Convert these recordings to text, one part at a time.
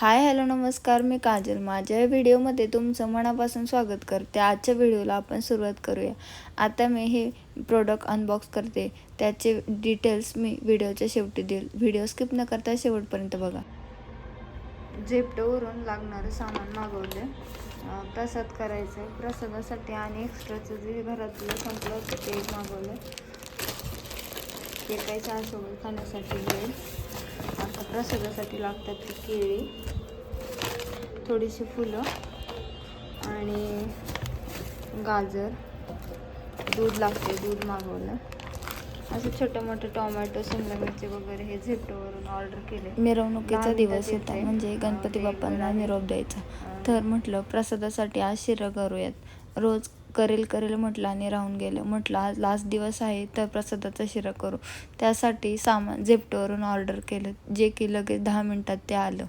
Hi hello नमस्कार मी काजल. माझ्या या व्हिडिओमध्ये तुमचं मनापासून स्वागत करते. आजच्या व्हिडिओला आपण सुरुवात करूया. आता मी हे प्रोडक्ट अनबॉक्स करते. त्याचे डिटेल्स मी व्हिडिओच्या शेवटी देईल. व्हिडिओ स्किप न करता शेवटपर्यंत बघा. झेप्टोवरून लागणारं सामान मागवले प्रसाद करायचं आहे प्रसादासाठी आणि एक्स्ट्राचं जे घरातलं संपलं होतं ते मागवलं ते काही चहासोबत खाण्यासाठी मिळेल प्रसादासाठी लागतात ती केळी थोडीशी फुलं आणि गाजर. दूध लागते दूध मागवलं असं छोटं मोठं टोमॅटो शिमला मिरची वगैरे हे झेप्टोवरून ऑर्डर केले. मिरवणुकीचा दिवस होता. म्हणजे गणपती बाप्पांना निरोप द्यायचा. तर म्हटलं प्रसादासाठी आज शिरं करूयात. रोज करेल करेल म्हटलं आणि राहून गेलं. म्हटलं आज लास्ट दिवस आहे तर प्रसादाचा शिरा करू. त्यासाठी सामान झेप्टोवरून ऑर्डर केलं जे की लगेच दहा मिनटात ते आलं.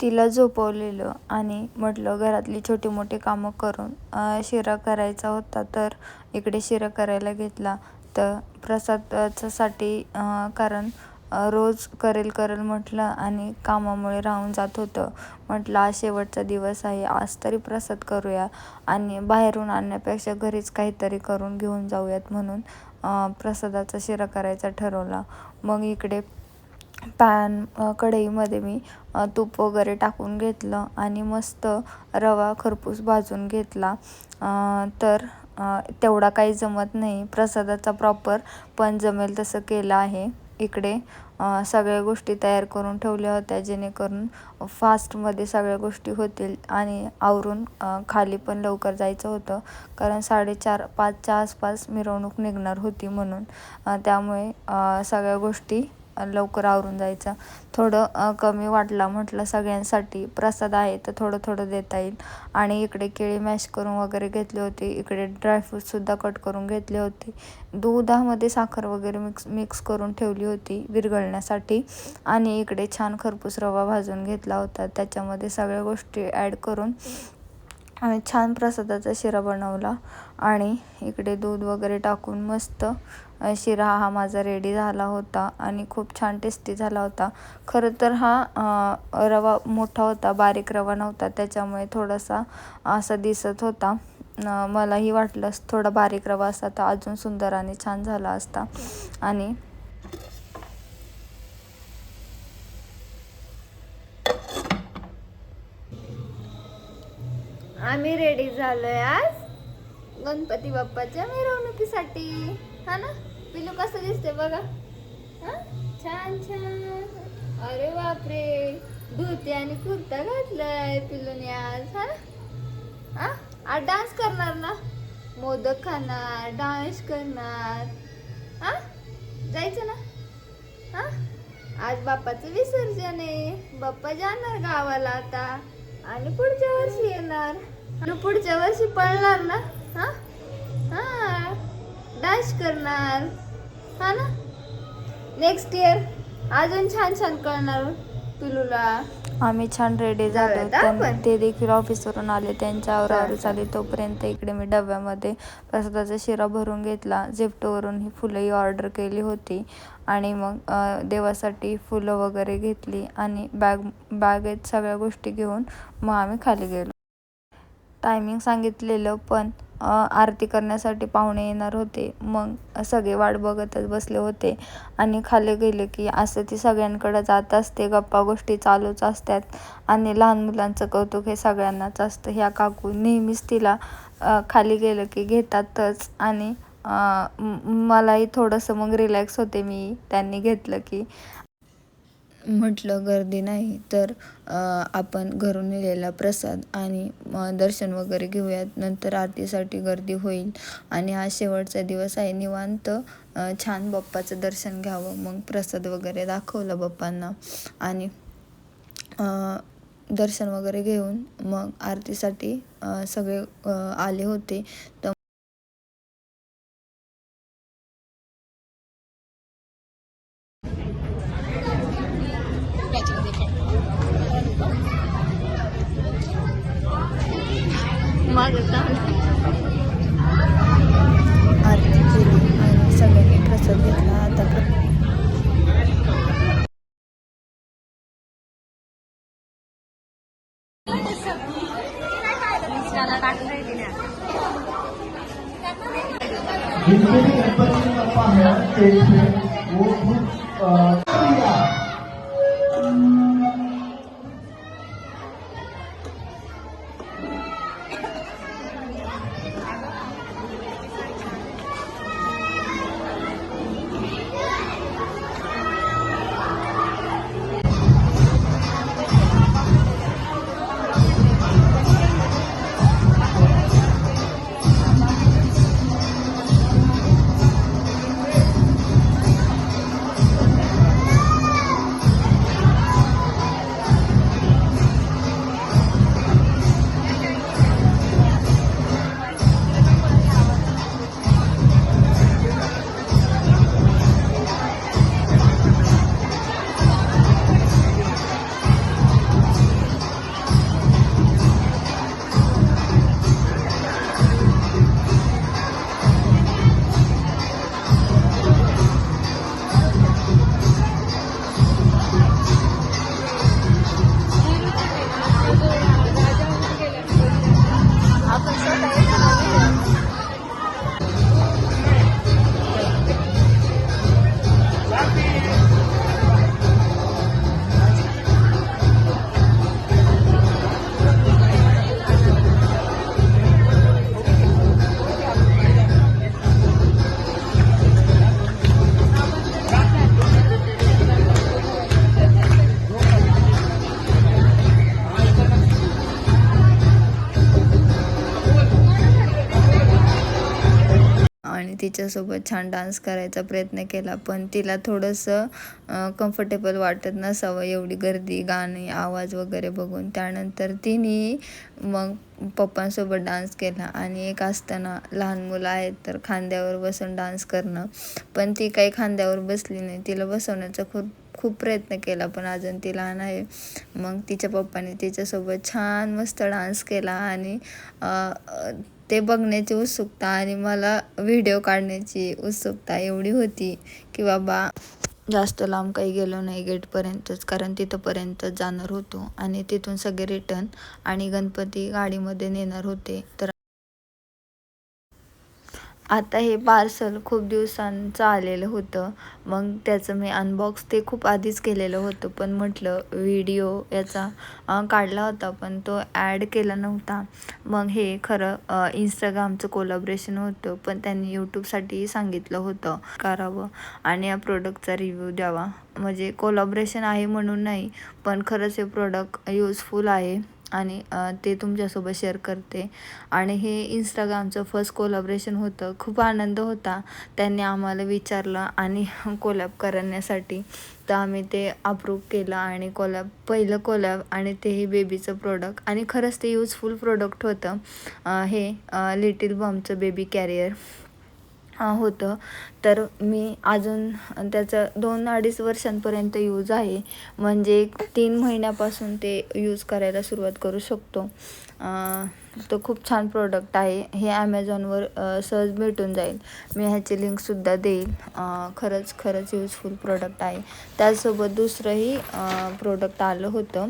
तिला झोपवलेलं आणि म्हटलं घरातली छोटी मोठी कामं करून शिरा करायचा होता तर इकडे शिरा करायला घेतला. तर प्रसादाच्यासाठी कारण रोज करेल करेल म्हटलं आणि कामामुळे राहून जात होतं. म्हटलं आज शेवटचा दिवस आहे आज तरी प्रसाद करूया आणि बाहेरून आणण्यापेक्षा घरीच काहीतरी करून घेऊन जाऊयात म्हणून प्रसादाचा शिरा करायचा ठरवला. मग इकडे पॅन कढईमध्ये मी तूप वगैरे टाकून घेतलं आणि मस्त रवा खरपूस भाजून घेतला. तर तेवढा काही जमत नाही. प्रसादाचा प्रॉपर पण जमेल तसं केलं आहे. इकडे सगळ्या गोष्टी तयार करून ठेवल्या होत्या जेणेकरून फास्टमध्ये सगळ्या गोष्टी होतील आणि आवरून खाली पण लवकर जायचं होतं. कारण साडेचार पाचच्या आसपास मिरवणूक निघणार होती म्हणून. त्यामुळे सगळ्या गोष्टी लवकर आवरून जायचं. थोडं कमी वाटला म्हटलं सगळ्यांसाठी. प्रसाद आहे तर थोडं थोडं देता येईल. आणि इकडे केळी मॅश करून वगैरे घेतली होती. इकडे ड्रायफ्रूटसुद्धा कट करून घेतले होते. दुधामध्ये साखर वगैरे मिक्स मिक्स करून ठेवली होती विरघळण्यासाठी. आणि इकडे छान खरपूस रवा भाजून घेतला होता. त्याच्यामध्ये सगळ्या गोष्टी ॲड करून आणि छान प्रसादाचा शिरा बनवला आणि इकडे दूध वगैरे टाकून मस्त शिरा हा माझा रेडी झाला होता आणि खूप छान टेस्टी झाला होता. खरं तर हा रवा मोठा होता बारीक रवा नव्हता त्याच्यामुळे थोडासा असा दिसत होता. मलाही वाटलं थोडा बारीक रवा असता तर अजून सुंदर आणि छान झाला असता. आणि आम्ही रेडी झालोय आज गणपती बाप्पाच्या मिरवणुकीसाठी. हा ना? पिलू कसं दिसते बघा. हा? छान छान. अरे बापरे. धोती आणि कुर्ता घातलाय पिलूने आज. हा? ना हा? आज डान्स करणार ना? मोदक खाणार डान्स करणार. हा? जायचं ना? हा? आज बाप्पाचं विसर्जन आहे. बाप्पा जाणार गावाला आता. आणि पुढच्या वर्षी येणार. आणि पुढच्या वर्षी पळणार ना? हा? हा. डान्स करणार. हा ना? नेक्स्ट इयर अजून छान छान कळणार पिलूला. आम्ही छान रेडी झालो. जाऊयात हा आपण. ते देखील ऑफिसवरून आले. त्यांच्या आवरावरी चालेल. झाली तोपर्यंत इकडे मी डब्यामध्ये प्रसादाचा शिरा भरून घेतला. झेप्टोवरून ही फुलंही ऑर्डर केली होती. आणि मग अ, देवासाठी फुलं वगैरे घेतली. आणि बॅग बॅगेत सगळ्या गोष्टी घेऊन मग आम्ही खाली गेलो. टायमिंग सांगितलेलं पण आरती करण्यासाठी पाहुणे येणार होते. मग सगळे वाट बघतच बसले होते आणि खाली गेले की असं ती सगळ्यांकडे जात असते गप्पा गोष्टी चालूच असतात आणि लहान मुलांचं कौतुक हे सगळ्यांनाच असतं. ह्या काकू नेहमीच तिला खाली गेलं की घेतातच आणि मलाही थोडंसं मग रिलॅक्स होते. मी त्यांनी घेतलं की म्हटलं गर्दी नाही तर आपण घरून नेलेला प्रसाद आणि दर्शन वगैरे घेऊयात. नंतर आरतीसाठी गर्दी होईल. आणि हा शेवटचा दिवस आहे. निवांत छान बाप्पाचं दर्शन घ्यावं. मग प्रसाद वगैरे दाखवला बाप्पांना. आणि दर्शन वगैरे घेऊन मग आरतीसाठी सगळे आले होते. तर आरती केली आणि सगळ्यांनी प्रसाद घेतला आता जितने भी गणपति वो खुद आणि तिच्यासोबत छान डान्स करायचा प्रयत्न केला. पण तिला थोडंसं कम्फर्टेबल वाटत नसावं एवढी गर्दी गाणी आवाज वगैरे बघून. त्यानंतर तिने मग पप्पांसोबत डान्स केला. आणि एक असताना लहान मुलं आहेत तर खांद्यावर बसून डान्स करणं. पण ती काही खांद्यावर बसली नाही. तिला बसवण्याचा खूप खूप प्रयत्न केला पण अजून ती लहान आहे. मग तिच्या पप्पाने तिच्यासोबत छान मस्त डान्स केला आणि ते बघण्याची उत्सुकता आणि मला व्हिडिओ काढण्याची उत्सुकता एवढी होती की बाबा जास्त लांब काही गेलो नाही गेटपर्यंतच कारण तिथंपर्यंत जाणार होतो आणि तिथून सगळे रिटर्न आणि गणपती गाडीमध्ये नेणार होते. तर आता हे पार्सल खूप दिवसांचं आलेलं होतं. मग त्याचं मी अनबॉक्स ते खूप आधीच केलेलं होतं. पण म्हटलं व्हिडिओ याचा काढला होता पण तो ॲड केला नव्हता. मग हे खरं इंस्टाग्रामचं कोलॅबरेशन होतं पण त्यांनी यूट्यूबसाठी सांगितलं होतं करावं. आणि या प्रोडक्टचा रिव्ह्यू द्यावा. म्हणजे कोलॅबरेशन आहे म्हणून नाही पण खरंच हे प्रोडक्ट यूजफुल आहे. आणि ते तुमच्यासोबत शेअर करते. आणि हे इंस्टाग्रामचं फर्स्ट कोलॅबरेशन होतं. खूप आनंद होता. त्यांनी आम्हाला विचारलं आणि कोलॅब करण्यासाठी. तर आम्ही ते अप्रूव्ह केलं आणि कोलॅब पहिलं कोलॅब आणि तेही बेबीचं प्रोडक्ट आणि खरंच ते यूजफुल प्रोडक्ट होतं. हे लिटिल बॉमचं बेबी कॅरियर होतं. तर मी अजून त्याचं दोन अडीच वर्षांपर्यंत यूज आहे. म्हणजे तीन महिन्यापासून ते यूज करायला सुरुवात करू शकतो. तो खूप छान प्रोडक्ट आहे. हे ॲमेझॉनवर सहज भेटून जाईल. मी ह्याची लिंकसुद्धा देईल. खरंच खरंच यूजफुल प्रोडक्ट आहे. त्याचसोबत दुसरंही प्रोडक्ट आलं होतं.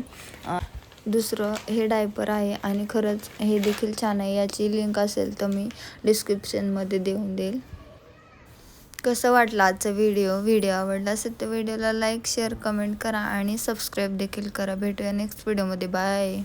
दुसरं हे डायपर आहे आणि खरंच हे देखील छान आहे. याची लिंक असेल तर मी डिस्क्रिप्शनमध्ये देऊन देईल. कसं वाटलं आजचा व्हिडिओ व्हिडिओ आवडला असेल तर व्हिडिओला लाईक शेअर कमेंट करा आणि सबस्क्राईब देखील करा. भेटूया नेक्स्ट व्हिडिओमध्ये बाय